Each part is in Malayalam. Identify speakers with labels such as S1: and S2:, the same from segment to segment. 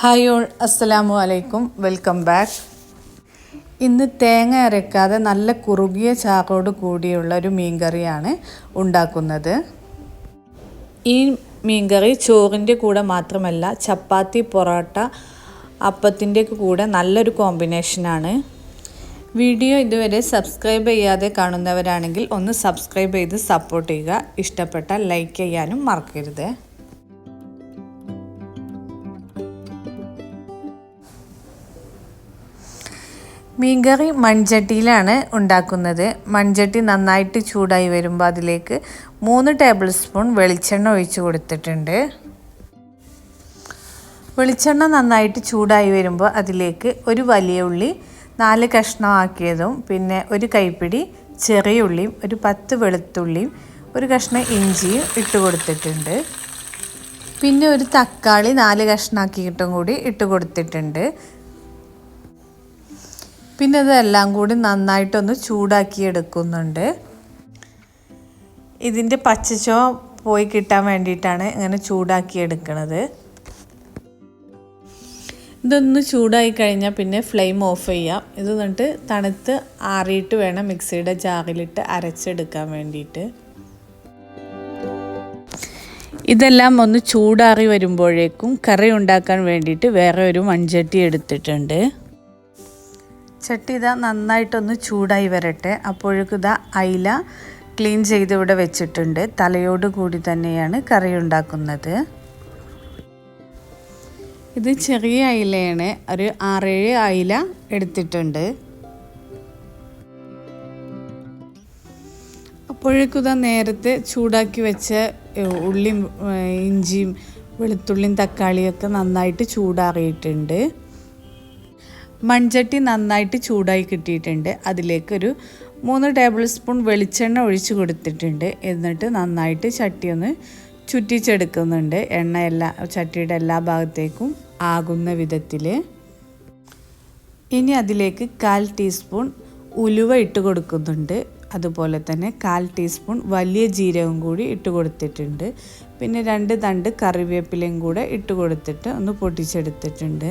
S1: ഹായ് ഓൾ അസ്സലാമു അലൈക്കും വെൽക്കം ബാക്ക് ഇന്ന് തേങ്ങ അരക്കാതെ നല്ല കുറുകിയ ചാറോട് കൂടിയുള്ള ഒരു മീൻകറിയാണ് ഉണ്ടാക്കുന്നത്. ഈ മീൻകറി ചോറിന്റെ കൂടെ മാത്രമല്ല ചപ്പാത്തി പൊറോട്ട അപ്പത്തിന്റെ കൂടെ നല്ലൊരു കോമ്പിനേഷനാണ്. വീഡിയോ ഇതുവരെ സബ്സ്ക്രൈബ് ചെയ്യാതെ കാണുന്നവരാണെങ്കിൽ ഒന്ന് സബ്സ്ക്രൈബ് ചെയ്ത് സപ്പോർട്ട് ചെയ്യുക. ഇഷ്ടപ്പെട്ട ലൈക്ക് ചെയ്യാനും മറക്കരുത്. മീൻകറി മൺചട്ടിയിലാണ് ഉണ്ടാക്കുന്നത്. മൺചട്ടി നന്നായിട്ട് ചൂടായി വരുമ്പോൾ അതിലേക്ക് മൂന്ന് ടേബിൾ സ്പൂൺ വെളിച്ചെണ്ണ ഒഴിച്ച് കൊടുത്തിട്ടുണ്ട്. വെളിച്ചെണ്ണ നന്നായിട്ട് ചൂടായി വരുമ്പോൾ അതിലേക്ക് ഒരു വലിയ ഉള്ളി നാല് കഷ്ണമാക്കിയതും പിന്നെ ഒരു കൈപ്പിടി ചെറിയ ഉള്ളിയും ഒരു പത്ത് വെളുത്തുള്ളിയും ഒരു കഷ്ണം ഇഞ്ചിയും ഇട്ട് കൊടുത്തിട്ടുണ്ട്. പിന്നെ ഒരു തക്കാളി നാല് കഷ്ണമാക്കിയിട്ടും കൂടി ഇട്ട് കൊടുത്തിട്ടുണ്ട്. പിന്നെ ഇതെല്ലാം കൂടി നന്നായിട്ടൊന്ന് ചൂടാക്കി എടുക്കുന്നുണ്ട്. ഇതിന്റെ പച്ചച്ചോ പോയി കിട്ടാൻ വേണ്ടിയിട്ടാണ് ഇങ്ങനെ ചൂടാക്കി എടുക്കുന്നത് ഇതൊന്ന് ചൂടായി കഴിഞ്ഞാൽ പിന്നെ ഫ്ലെയിം ഓഫ് ചെയ്യാം. ഇത് എന്നിട്ട് തണുത്ത് ആറിയിട്ട് വേണം മിക്സിയുടെ ജാറിലിട്ട് അരച്ചെടുക്കാൻ വേണ്ടിയിട്ട്. ഇതെല്ലാം ഒന്ന് ചൂടാറി വരുമ്പോഴേക്കും കറി ഉണ്ടാക്കാൻ വേണ്ടിയിട്ട് വേറെ ഒരു മൺചട്ടി എടുത്തിട്ടുണ്ട്. ചട്ടി ഇതാ നന്നായിട്ടൊന്ന് ചൂടായി വരട്ടെ. അപ്പോഴേക്കും ഇതാ അയില ക്ലീൻ ചെയ്ത് ഇവിടെ വെച്ചിട്ടുണ്ട്. തലയോട് കൂടി തന്നെയാണ് കറി ഉണ്ടാക്കുന്നത്. ഇത് ചെറിയ അയിലയാണ്. ഒരു ആറേഴ് അയില എടുത്തിട്ടുണ്ട്. അപ്പോഴേക്കും ഇതാ നേരത്തെ ചൂടാക്കി വെച്ച ഉള്ളിയും ഇഞ്ചിയും വെളുത്തുള്ളിയും തക്കാളിയൊക്കെ നന്നായിട്ട് ചൂടാറിയിട്ടുണ്ട്. മൺചട്ടി നന്നായിട്ട് ചൂടായി കിട്ടിയിട്ടുണ്ട്. അതിലേക്കൊരു മൂന്ന് ടേബിൾ സ്പൂൺ വെളിച്ചെണ്ണ ഒഴിച്ചു കൊടുത്തിട്ടുണ്ട്. എന്നിട്ട് നന്നായിട്ട് ചട്ടി ഒന്ന് ചുറ്റിച്ചെടുക്കുന്നുണ്ട്. എണ്ണ എല്ലാ ചട്ടിയുടെ എല്ലാ ഭാഗത്തേക്കും ആകുന്ന വിധത്തിൽ ഇനി അതിലേക്ക് കാൽ ടീസ്പൂൺ ഉലുവ ഇട്ട് കൊടുക്കുന്നുണ്ട്. അതുപോലെ തന്നെ കാൽ ടീസ്പൂൺ വലിയ ജീരകം കൂടി ഇട്ട് കൊടുത്തിട്ടുണ്ട്. പിന്നെ രണ്ട് തണ്ട് കറിവേപ്പിലയും കൂടെ ഇട്ട് കൊടുത്തിട്ട് ഒന്ന് പൊട്ടിച്ചെടുത്തിട്ടുണ്ട്.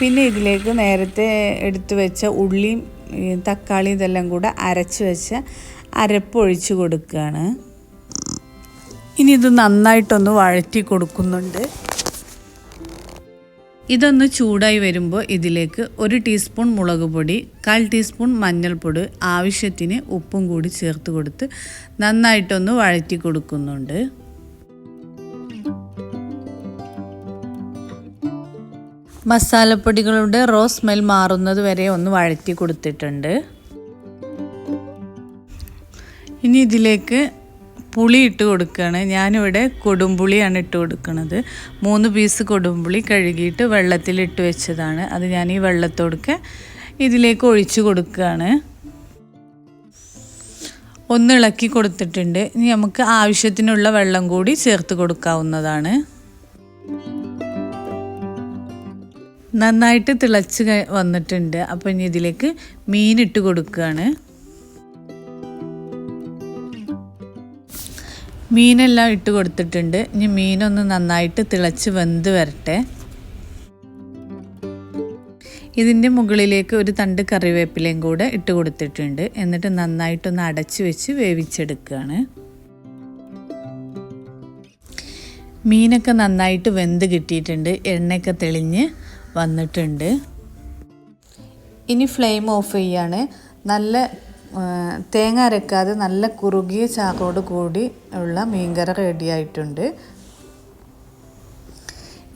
S1: പിന്നെ ഇതിലേക്ക് നേരത്തെ എടുത്തു വെച്ച ഉള്ളിയും തക്കാളി ഇതെല്ലാം കൂടെ അരച്ച് വെച്ച അരപ്പ് ഒഴിച്ച് കൊടുക്കുകയാണ്. ഇനി ഇത് നന്നായിട്ടൊന്ന് വഴറ്റി കൊടുക്കുന്നുണ്ട്. ഇതൊന്ന് ചൂടായി വരുമ്പോൾ ഇതിലേക്ക് ഒരു ടീസ്പൂൺ മുളക് പൊടി കാൽ ടീസ്പൂൺ മഞ്ഞൾപ്പൊടി ആവശ്യത്തിന് ഉപ്പും കൂടി ചേർത്ത് കൊടുത്ത് നന്നായിട്ടൊന്ന് വഴറ്റി കൊടുക്കുന്നുണ്ട്. മസാലപ്പൊടികളുടെ റോ സ്മെൽ മാറുന്നത് വരെ ഒന്ന് വഴറ്റി കൊടുത്തിട്ടുണ്ട്. ഇനി ഇതിലേക്ക് പുളി ഇട്ട് കൊടുക്കുകയാണ്. ഞാനിവിടെ കൊടുമ്പുളിയാണ് ഇട്ട് കൊടുക്കുന്നത്. മൂന്ന് പീസ് കൊടുമ്പുളി കഴുകിയിട്ട് വെള്ളത്തിലിട്ട് വെച്ചതാണ്. അത് ഞാൻ ഈ വെള്ളത്തോടൊക്കെ ഇതിലേക്ക് ഒഴിച്ചു കൊടുക്കുകയാണ്. ഒന്ന് ഇളക്കി കൊടുത്തിട്ടുണ്ട്. ഇനി നമുക്ക് ആവശ്യത്തിനുള്ള വെള്ളം കൂടി ചേർത്ത് കൊടുക്കാവുന്നതാണ്. നന്നായിട്ട് തിളച്ച് വന്നിട്ടുണ്ട്. അപ്പോൾ ഇനി ഇതിലേക്ക് മീനിട്ട് കൊടുക്കുകയാണ് മീനെല്ലാം ഇട്ട് കൊടുത്തിട്ടുണ്ട്. ഇനി മീനൊന്ന് നന്നായിട്ട് തിളച്ച് വെന്ത് വരട്ടെ. ഇതിന്റെ മുകളിലേക്ക് ഒരു തണ്ട് കറിവേപ്പിലയും കൂടെ ഇട്ട് കൊടുത്തിട്ടുണ്ട്. എന്നിട്ട് നന്നായിട്ടൊന്ന് അടച്ച് വെച്ച് വേവിച്ചെടുക്കുകയാണ് മീനൊക്കെ നന്നായിട്ട് വെന്ത് കിട്ടിയിട്ടുണ്ട്. എണ്ണയൊക്കെ തെളിഞ്ഞ് വന്നിട്ടുണ്ട്. ഇനി ഫ്ലെയിം ഓഫ് ചെയ്യാണ്. നല്ല തേങ്ങ അരക്കാതെ നല്ല കുറുകിയ ചാക്കോട് കൂടി ഉള്ള മീൻകറി റെഡി ആയിട്ടുണ്ട്.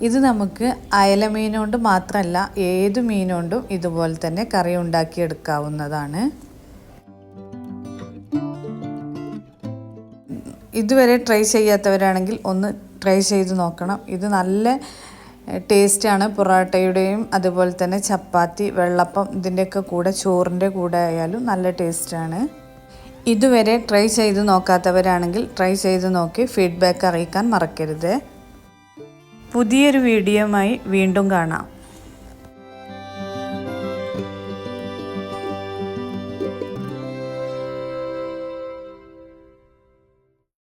S1: ഇത് നമുക്ക് അയല മീനുകൊണ്ട് കൊണ്ട് മാത്രമല്ല ഏത് മീനുകൊണ്ടും ഇതുപോലെ തന്നെ കറി ഉണ്ടാക്കിയെടുക്കാവുന്നതാണ്. ഇതുവരെ ട്രൈ ചെയ്യാത്തവരാണെങ്കിൽ ഒന്ന് ട്രൈ ചെയ്ത് നോക്കണം. ഇത് നല്ല ടേസ്റ്റാണ് പൊറോട്ടയുടെയും അതുപോലെ തന്നെ ചപ്പാത്തി വെള്ളപ്പം ഇതിന്റെയൊക്കെ കൂടെ ചോറിന്റെ കൂടെ ആയാലും നല്ല ടേസ്റ്റാണ്. ഇതുവരെ ട്രൈ ചെയ്ത് നോക്കാത്തവരാണെങ്കിൽ ട്രൈ ചെയ്ത് നോക്കി ഫീഡ്ബാക്ക് അറിയിക്കാൻ മറക്കരുത്. പുതിയൊരു വീഡിയോയുമായി വീണ്ടും കാണാം.